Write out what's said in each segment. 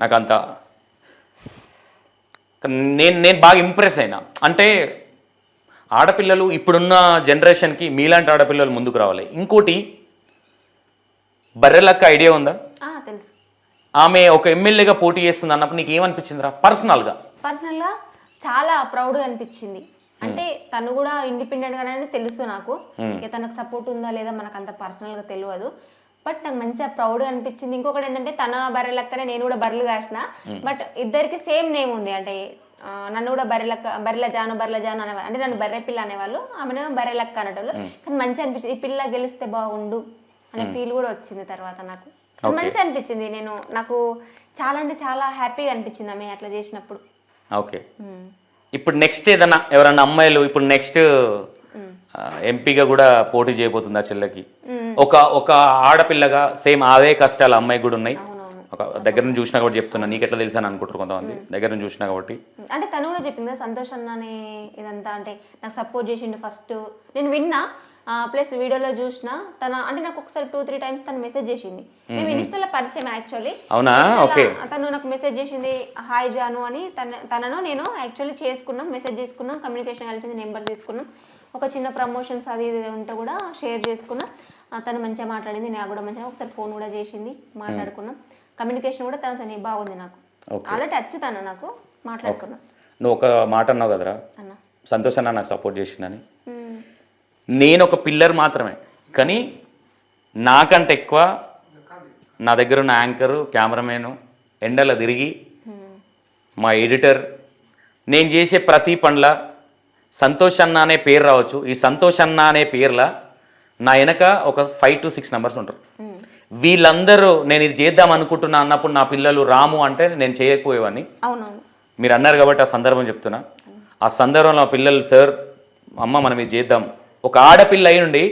నాకు అంత నేను నేను బాగా ఇంప్రెస్ అయినా. అంటే ఆడపిల్లలు ఇప్పుడున్న జనరేషన్కి మీలాంటి ఆడపిల్లలు ముందుకు రావాలి. ఇంకోటి బర్రెలక్క ఐడియా ఉందా? తెలుసు. ఆమె ఒక ఎమ్మెల్యేగా పోటీ చేస్తుంది అన్నప్పుడు నీకు ఏమనిపించిందిరా పర్సనల్గా. పర్సనల్గా చాలా ప్రౌడ్గా అనిపించింది. అంటే తను కూడా ఇండిపెండెంట్ గానే తెలుసు నాకు. ఇక తనకు సపోర్ట్ ఉందా లేదా మనకు అంత పర్సనల్గా తెలియదు. బట్ నాకు మంచిగా ప్రౌడ్ అనిపించింది. ఇంకొకటి ఏంటంటే తన బర్రె లెక్కనే నేను కూడా బర్రెలు కాసిన. బట్ ఇద్దరికి సేమ్ నేమ్ ఉంది. అంటే నన్ను కూడా బర్రె లెక్క బర్రెల జాను బర్రెల జాను అనేవాళ్ళు అంటే నన్ను బర్రె పిల్ల అనేవాళ్ళు. ఆమెను బర్రె లెక్క అనేటోళ్ళు కానీ మంచిగా అనిపించింది. ఈ పిల్ల గెలిస్తే బాగుండు అనే ఫీల్ కూడా వచ్చింది తర్వాత నాకు. మంచిగా అనిపించింది. నేను నాకు చాలా అంటే చాలా హ్యాపీగా అనిపించింది ఆమె అట్లా చేసినప్పుడు. ఓకే. ఇప్పుడు నెక్స్ట్ ఏదన్నా ఎవరన్నా అమ్మాయిలు ఇప్పుడు నెక్స్ట్ ఎంపీగా కూడా పోటీ చేయబోతుంది ఆ చెల్లెకి ఒక ఒక ఆడపిల్లగా సేమ్ అదే కష్టాలు అమ్మాయి కూడా ఉన్నాయి. ఒక దగ్గర నుంచి చూసినా కాబట్టి చెప్తున్నా నీకు ఎట్లా తెలుసు అని అనుకుంటారు కొంతమంది. దగ్గర నుంచి చూసినా కాబట్టి. అంటే తను కూడా చెప్పింది కదా సంతోష్ అన్ననే ఇదంతా అంటే నాకు సపోర్ట్ చేసిండు ఫస్ట్ నేను విన్నా ప్లస్ వీడియోలో చూసిన తన అంటే నాకు ఒకసారి టూ త్రీ టైమ్స్ తను మెసేజ్ చేసింది. మేము ఇన్స్టాలో పరిచయం యాక్చువల్లీ అవునా? ఓకే. తను నాకు మెసేజ్ చేసింది హాయ్ జాను అని తన తనను నేను యాక్చువల్లీ చేసుకున్నాం మెసేజ్ చేసుకున్నాం కమ్యూనికేషన్ కలిసింది నెంబర్ తీసుకున్నాం. ఒక చిన్న ప్రమోషన్స్ అది ఇది ఉంటే కూడా షేర్ చేసుకున్నా. తను మంచిగా మాట్లాడింది నాకు కూడా మంచిగా ఒకసారి ఫోన్ కూడా చేసింది మాట్లాడుకున్నాం. కమ్యూనికేషన్ కూడా తనతో బాగుంది నాకు. అలా టచ్ తను నాకు మాట్లాడుకున్నాం. నువ్వు ఒక మాట అన్నావు కదరా? సంతోష్ అన్న నాకు సపోర్ట్ చేసిందని. మ్మ్. నేను ఒక పిల్లర్ మాత్రమే కానీ నాకంటే ఎక్కువ నా దగ్గర ఉన్న యాంకరు కెమెరామెను ఎండలో తిరిగి మ్మ్. మా ఎడిటర్ నేను చేసే ప్రతి పనుల సంతోష్ అన్న అనే పేరు రావచ్చు. ఈ సంతోష్ అన్న అనే పేర్ల నా వెనక ఒక ఫైవ్ టు సిక్స్ నెంబర్స్ ఉంటారు. వీళ్ళందరూ నేను ఇది చేద్దాం అనుకుంటున్నా అన్నప్పుడు నా పిల్లలు రాము అంటే నేను చేయకపోయేవాడిని మీరు అన్నారు కాబట్టి ఆ సందర్భం చెప్తున్నా. ఆ సందర్భంలో ఆ పిల్లలు సార్ అమ్మ మనం ఇది చేద్దాం. ఒక ఆడపిల్ల అయి నుండి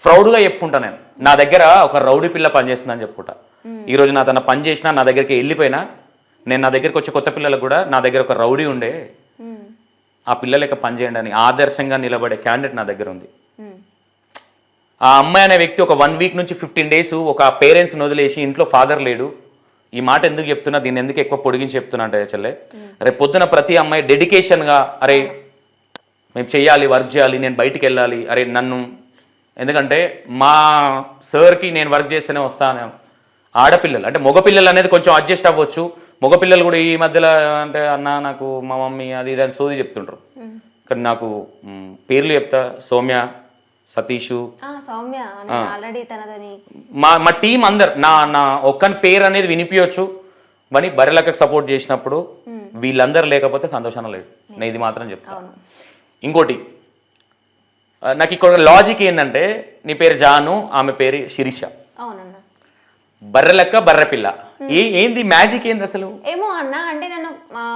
ప్రౌడ్గా చెప్పుకుంటా నేను. నా దగ్గర ఒక రౌడీ పిల్ల పనిచేస్తుందని చెప్పుకుంటా. ఈరోజు నా తన పని చేసినా నా దగ్గరికి వెళ్ళిపోయినా నేను నా దగ్గరికి వచ్చే కొత్త పిల్లలకు కూడా నా దగ్గర ఒక రౌడీ ఉండే. ఆ పిల్లలకి పని చేయండి అని ఆదర్శంగా నిలబడే క్యాండిడేట్ నా దగ్గర ఉంది. ఆ అమ్మాయి అనే వ్యక్తి ఒక వన్ వీక్ నుంచి ఫిఫ్టీన్ డేస్ ఒక పేరెంట్స్ని వదిలేసి ఇంట్లో ఫాదర్ లేడు. ఈ మాట ఎందుకు చెప్తున్నా? దీన్ని ఎందుకు ఎక్కువ పొడిగించి చెప్తున్నా అంటే చెల్లె రేపు పొద్దున ప్రతి అమ్మాయి డెడికేషన్గా అరే మేము చెయ్యాలి వర్క్ చేయాలి నేను బయటికి వెళ్ళాలి అరే నన్ను ఎందుకంటే మా సార్కి నేను వర్క్ చేస్తేనే వస్తాను ఆడపిల్లలు. అంటే మగపిల్లలు అనేది కొంచెం అడ్జస్ట్ అవ్వచ్చు. మగపిల్లలు కూడా ఈ మధ్యలో అంటే అన్న నాకు మా మమ్మీ అది ఇది అని సోది చెప్తుంటారు కానీ నాకు పేర్లు చెప్తా సౌమ్య సతీషు. సౌమ్య ఆల్రెడీ మా మా టీం అందరు నా నా ఒక్కని పేరు అనేది వినిపించవచ్చు కానీ బర్రెలకు సపోర్ట్ చేసినప్పుడు వీళ్ళందరూ లేకపోతే సంతోషం లేదు. నేను ఇది మాత్రం చెప్తాను ఇంకోటి నాకు ఇక్కడ లాజిక్ ఏంటంటే నీ పేరు జాను ఆమె పేరు శిరీష. అవునన్న. బర్రెలక్క బర్రె పిల్ల ఏ ఏంది మ్యాజిక్ ఏంది అసలు? ఏమో అన్న అంటే నేను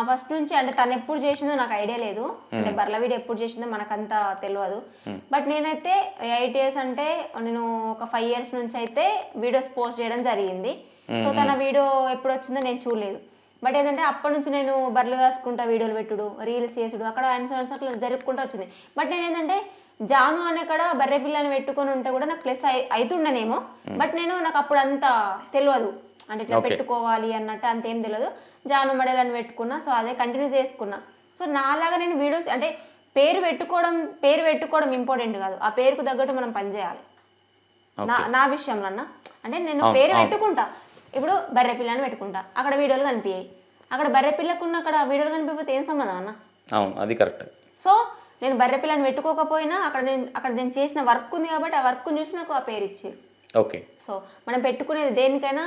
ఫస్ట్ నుంచి అంటే తను ఎప్పుడు చేసిందో నాకు ఐడియా లేదు. అంటే బర్ల వీడియో ఎప్పుడు చేసిందో మనకంత తెలియదు బట్ నేనైతే ఎయిట్ ఇయర్స్ అంటే నేను ఒక ఫైవ్ ఇయర్స్ నుంచి అయితే వీడియోస్ పోస్ట్ చేయడం జరిగింది. సో తన వీడియో ఎప్పుడు వచ్చిందో నేను చూడలేదు. బట్ ఏంటంటే అప్పటి నుంచి నేను బర్రెలు కాసుకుంటా వీడియోలు పెట్టుడు రీల్స్ చేసుడు అక్కడ ఆయన అట్లా జరుపుకుంటూ వచ్చింది. బట్ నేను ఏంటంటే జాను అనే కాడ బర్రె పిల్లని పెట్టుకొని ఉంటే కూడా నాకు ప్లస్ అవుతుండనేమో బట్ నేను నాకు అప్పుడు అంత తెలియదు అంటే ఇట్లా పెట్టుకోవాలి అన్నట్టు అంతేం తెలియదు జాను మడల్ అని పెట్టుకున్నా సో అదే కంటిన్యూ చేసుకున్నా. సో నాలాగా నేను వీడియోస్ అంటే పేరు పెట్టుకోవడం పేరు పెట్టుకోవడం ఇంపార్టెంట్ కాదు. ఆ పేరుకు తగ్గట్టు మనం పనిచేయాలి నా నా విషయంలో అన్న. అంటే నేను పేరు పెట్టుకుంటా. ఇప్పుడు బర్రె పిల్లని పెట్టుకుంటా. అక్కడ వీడియోలు కనిపించాయి అక్కడ బర్రె పిల్లకున్న అక్కడ వీడియోలు కనిపించకపోతే ఏం సంబంధం అన్న? అవును అది కరెక్ట్ సో నేను బర్రె పిల్లని పెట్టుకోకపోయినా అక్కడ నేను అక్కడ నేను చేసిన వర్క్ ఉంది కాబట్టి ఆ వర్క్ చూసి నాకు ఆ పేరు ఇచ్చారు. ఓకే. సో మనం పెట్టుకునేది దేనికైనా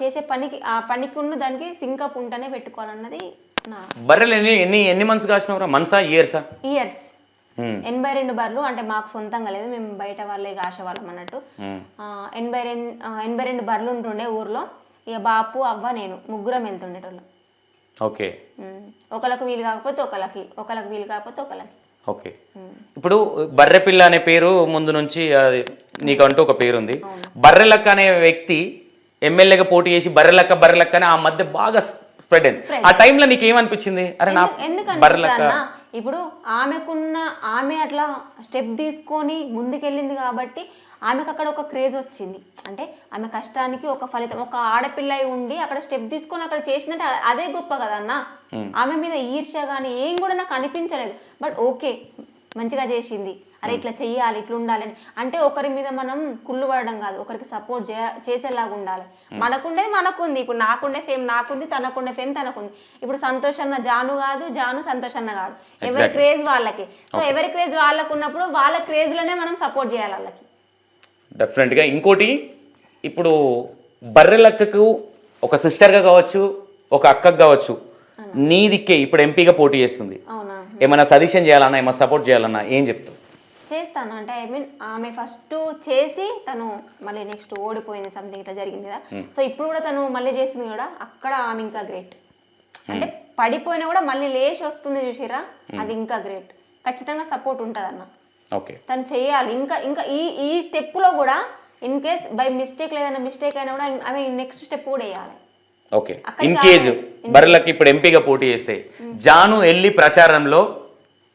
చేసే పనికి ఆ పనికి ఉన్న దానికి సింకప్ ఉంటేనే పెట్టుకోవాలన్నది నా బర్రెలు ఎన్ని ఎన్ని ఎన్ని మంత్స్ కాసినవరా మంత్సా ఇయర్సా ఇయర్స్ ఎనభై రెండు బర్రెలు అంటే మాకు సొంతంగా లేదు మేము బయట వాళ్ళే కాసేవాళ్ళం అన్నట్టు. ఆ, ఎనభై రెండు ఎనభై రెండు బర్రెలు ఉంటుండే ఊర్లో. ఇక బాపు అవ్వ నేను ముగ్గురం వెళ్తుండేటోళ్ళం. ఓకే. ఉమ్. ఒకళ్ళకి వీలు కాకపోతే ఒకళ్ళకి ఒకళ్ళకి వీలు కాకపోతే ఒకళ్ళకి. ఓకే. ఇప్పుడు బర్రెపిల్ల అనే పేరు ముందు నుంచి నీకంటూ ఒక పేరు ఉంది బర్రెలక్క అనే వ్యక్తి ఎమ్మెల్యేగా పోటీ చేసి బర్రెలక్క బర్రెలక్క అని ఆ మధ్య బాగా స్ప్రెడ్ అయింది. ఆ టైంలో నీకు ఏమనిపించింది? అరే నా బర్రెలక్క. ఇప్పుడు ఆమెకున్న ఆమె అట్లా స్టెప్ తీసుకొని ముందుకెళ్ళింది కాబట్టి ఆమెకు అక్కడ ఒక క్రేజ్ వచ్చింది. అంటే ఆమె కష్టానికి ఒక ఫలితం ఒక ఆడపిల్ల ఉండి అక్కడ స్టెప్ తీసుకొని అక్కడ చేసిందంటే అదే గొప్ప కదా అన్న ఆమె మీద ఈర్ష్య కానీ ఏం కూడా నాకు అనిపించలేదు. బట్ ఓకే మంచిగా చేసింది. అరే ఇట్లా చెయ్యాలి ఇట్లా ఉండాలి అని. అంటే ఒకరి మీద మనం కుళ్ళు పడడం కాదు ఒకరికి సపోర్ట్ చే చేసేలాగా ఉండాలి. మనకుండేది మనకుంది. ఇప్పుడు నాకుండే ఫేమ్ నాకుంది తనకుండే ఫేమ్ తనకుంది. ఇప్పుడు సంతోష్ అన్న జాను కాదు జాను సంతోష్ అన్న కాదు. ఎవరి. క్రేజ్ వాళ్ళకి. సో ఎవరి క్రేజ్ వాళ్ళకు ఉన్నప్పుడు వాళ్ళ క్రేజ్లోనే మనం సపోర్ట్ చేయాలి వాళ్ళకి. డెఫినెట్గా ఇంకోటి ఇప్పుడు బర్రెలక్కకు ఒక సిస్టర్గా కావచ్చు ఒక అక్కకు కావచ్చు నీ దిక్కే ఇప్పుడు ఎంపీగా పోటీ చేస్తుంది. అవునా? ఏమైనా సజెషన్ చేయాలన్నా ఏమైనా సపోర్ట్ చేయాలన్నా ఏం చెప్తావు? చేస్తాను. అంటే ఐ మీన్ ఆమె ఫస్ట్ చేసి తను మళ్ళీ నెక్స్ట్ ఓడిపోయింది సంథింగ్ ఇట్లా జరిగింది కదా. సో ఇప్పుడు కూడా తను మళ్ళీ చేస్తుంది కూడా అక్కడ ఆమె ఇంకా గ్రేట్ అంటే పడిపోయినా కూడా మళ్ళీ లేచి వస్తుంది చూసిరా అది ఇంకా గ్రేట్ ఖచ్చితంగా సపోర్ట్ ఉంటుంది అన్న తను చేయాలి. ఇంకా ఇంకా ఈ ఈ స్టెప్లో కూడా ఇన్ కేస్ బై మిస్టేక్ లేదన్నా మిస్టేక్ అయినా కూడా ఆమె నెక్స్ట్ స్టెప్ కూడా వేయాలి. ఓకే. ఇన్ కేజ్ బర్రెలకి ఇప్పుడు ఎంపీగా పోటీ చేస్తే జాను వెళ్ళి ప్రచారంలో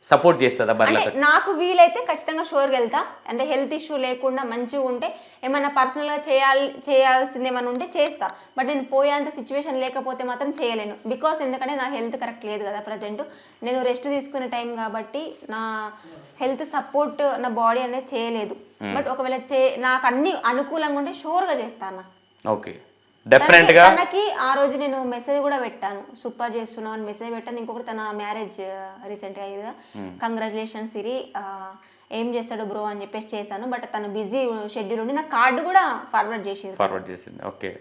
సపోర్ట్ చేస్తుందా బర్రెలకు నాకు వీలైతే ఖచ్చితంగా షోర్కి వెళ్తా. అంటే హెల్త్ ఇష్యూ లేకుండా మంచిగా ఉంటే ఏమైనా పర్సనల్గా చేయాలి చేయాల్సింది ఏమైనా ఉంటే చేస్తా. బట్ నేను పోయేంత సిచ్యువేషన్ లేకపోతే మాత్రం చేయలేను. బికాస్ ఎందుకంటే నా హెల్త్ కరెక్ట్ లేదు కదా ప్రజెంట్. నేను రెస్ట్ తీసుకునే టైం కాబట్టి నా హెల్త్ సపోర్ట్ నా బాడీ అనేది చేయలేదు. బట్ ఒకవేళ చే నాకు అన్ని అనుకూలంగా ఉంటే షోర్గా చేస్తాను ఓకే. డెఫినెట్గా తనకి- తనకి ఆ రోజు నేను మెసేజ్ కూడా పెట్టాను. సూపర్ చేస్తున్నావు అని మెసేజ్ పెట్టాను. ఇంకొకటి తన మ్యారేజ్ రీసెంట్గా అయ్యిందిగా కంగ్రాచులేషన్స్ సిరి. ఆ, ఏం చేస్తాడు బ్రో అని చెప్పేసి చేశాను. బట్ తను బిజీ షెడ్యూల్ ఉండి నాకు కార్డు కూడా ఫార్వర్డ్ చేసేది. ఫార్వర్డ్ చేసింది. ఓకే